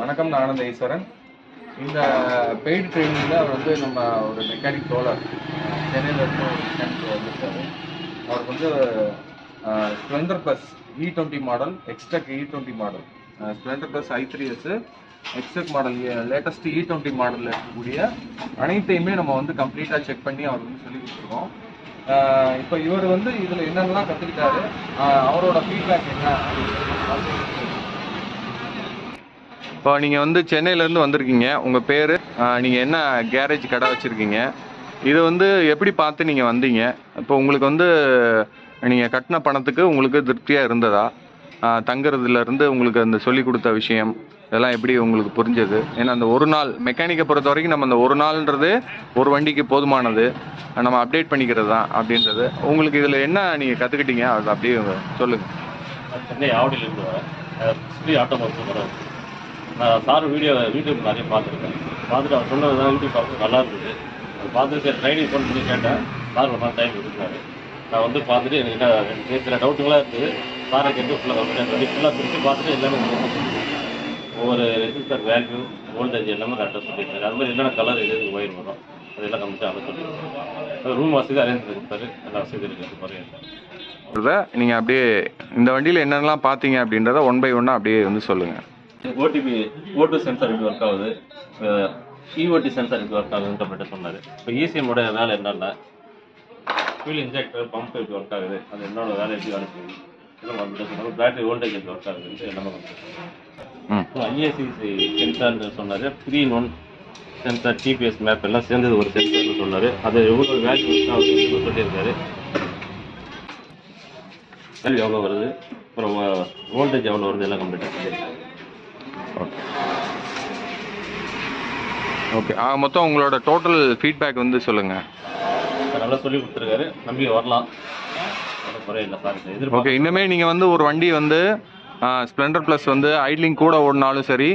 வணக்கம் நான் ஆனந்த ஈஸ்வரன். இந்த பெய்டு ட்ரைனிங்கில் அவர் வந்து நம்ம ஒரு மெக்கானிக் தோழர் சென்னையில் இருந்து ஒரு மெக்கானிக் வந்திருக்காரு அவருக்கு வந்து Splendor Plus E twenty model Xtec E twenty model Splendor Plus I three S Xtec model latest E twenty மாடலில் இருக்கக்கூடிய அனைத்தையுமே நம்ம வந்து கம்ப்ளீட்டாக செக் பண்ணி அவர் வந்து சொல்லி கொடுத்துருக்கோம். இப்போ இவர் வந்து இதில் என்னென்னலாம் கற்றுக்கிட்டாரு அவரோட ஃபீட்பேக் என்ன அப்படின்னு இப்போ நீங்கள் வந்து சென்னையிலேருந்து வந்திருக்கீங்க. உங்கள் பேர்? நீங்கள் என்ன கேரேஜ் கடை வச்சுருக்கீங்க? இது வந்து எப்படி பார்த்து நீங்கள் வந்தீங்க? இப்போ உங்களுக்கு வந்து நீங்கள் கட்டின பணத்துக்கு உங்களுக்கு திருப்தியாக இருந்ததா? தங்குறதுலேருந்து உங்களுக்கு அந்த சொல்லி கொடுத்த விஷயம் இதெல்லாம் எப்படி உங்களுக்கு புரிஞ்சது? ஏன்னா அந்த ஒரு நாள் மெக்கானிக்கை பொறுத்த வரைக்கும் நம்ம அந்த ஒரு நாள்ன்றது ஒரு வண்டிக்கு போதுமானது. நம்ம அப்டேட் பண்ணிக்கிறது தான் அப்படின்றது. உங்களுக்கு இதில் என்ன நீங்கள் கற்றுக்கிட்டீங்க அது அப்படியே சொல்லுங்கள் நான் சார் வீடியோ யூடியூப் நிறைய பார்த்துருக்கேன். பார்த்துட்டு அவர் சொன்னது தான் யூடியூப் பார்த்து நல்லா இருந்தது. அது பார்த்துட்டு ட்ரைனிங் ஃபோன் பண்ணி கேட்டேன். சார் ஒரு நாள் டைம் கொடுத்தாரு. நான் வந்து பார்த்துட்டு எனக்கு என்ன சில டவுட்டுங்களாக இருந்தது. சாரை கேட்டு ஃபுல்லாக கம்ப்ளீட் பண்ணி ஃபுல்லாக பிரித்து பார்த்துட்டு எல்லாமே ஒவ்வொரு ரெஜிஸ்டர் வேல்யூ வோல்டேஜ் எல்லாமே கரெக்டாக சொல்லியிருக்காரு. அது மாதிரி என்னென்ன கலர் எது ஒயர் வரும். அதெல்லாம் கம்ப்ளீட்டாக அதை சொல்லியிருக்காரு. ரூம் வசதி அரேஞ்ச் பண்ணி எல்லா வசதி இருக்குது குறையாது நீங்கள் அப்படியே இந்த வண்டியில் என்னென்னலாம் பார்த்தீங்க அப்படின்றத ஒன் பை ஒன்னாக அப்படியே வந்து சொல்லுங்கள் ஓடிபி ஓட்டு சென்சார் எப்படி ஒர்க் ஆகுது. இஓடி சென்சார் எப்படி ஒர்க் ஆகுதுன்ற மட்டும் சொன்னார். இப்போ இசிஎம்மோட வேலை என்னென்ன ஃபியூல் இன்ஜெக்டர் பம்ப் எப்படி ஒர்க் ஆகுது. அது என்னோட வேலை எப்படி வேலை செய்யுது? எல்லாம் கம்ப்யூட்டர் சொன்னார் பேட்டரி வோல்டேஜ் எப்படி ஒர்க் ஆகுது எல்லாமே கம்ப்யூட்டர் ஐஏசிசி சென்சார்னு சொன்னார். Three one sensor TPS map எல்லாம் சேர்ந்தது ஒரு சென்சார்னு சொன்னார். அது எவ்வளோ வேல்யூ ஒர்க் ஆகுதுன்னு சொல்லியிருக்காரு. வேல்யூ எவ்வளோ வருது? அப்புறம் வோல்டேஜ் எவ்வளோ வருது எல்லாம் கம்ப்ளீட்டாக சொல்லியிருக்காரு. ஓகே ஓகே ஆ மொத்தம் உங்களோட டோட்டல் ஃபீட்பேக் வந்து சொல்லுங்கள் நல்லா சொல்லி கொடுத்துருக்காரு. நம்பி வரலாம். குறையில்லை சார். ஓகே இன்னுமே நீங்கள் வந்து ஒரு வண்டி வந்து ஸ்ப்ளெண்டர் ப்ளஸ் வந்து ஐட்லிங் கூட ஓடினாலும் சரி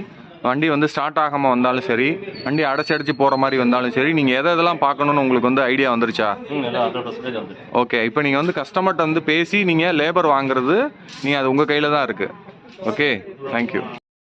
வண்டி வந்து ஸ்டார்ட் ஆகாமல் வந்தாலும் சரி வண்டி அடைச்சி அடைச்சி போகிற மாதிரி வந்தாலும் சரி நீங்கள் எதை எதெல்லாம் பார்க்கணுன்னு உங்களுக்கு வந்து ஐடியா வந்துருச்சா? ஓகே இப்போ நீங்கள் வந்து கஸ்டமர்கிட்ட வந்து பேசி நீங்கள் லேபர் வாங்குறது நீங்கள் அது உங்கள் கையில் தான் இருக்குது ஓகே தேங்க்யூ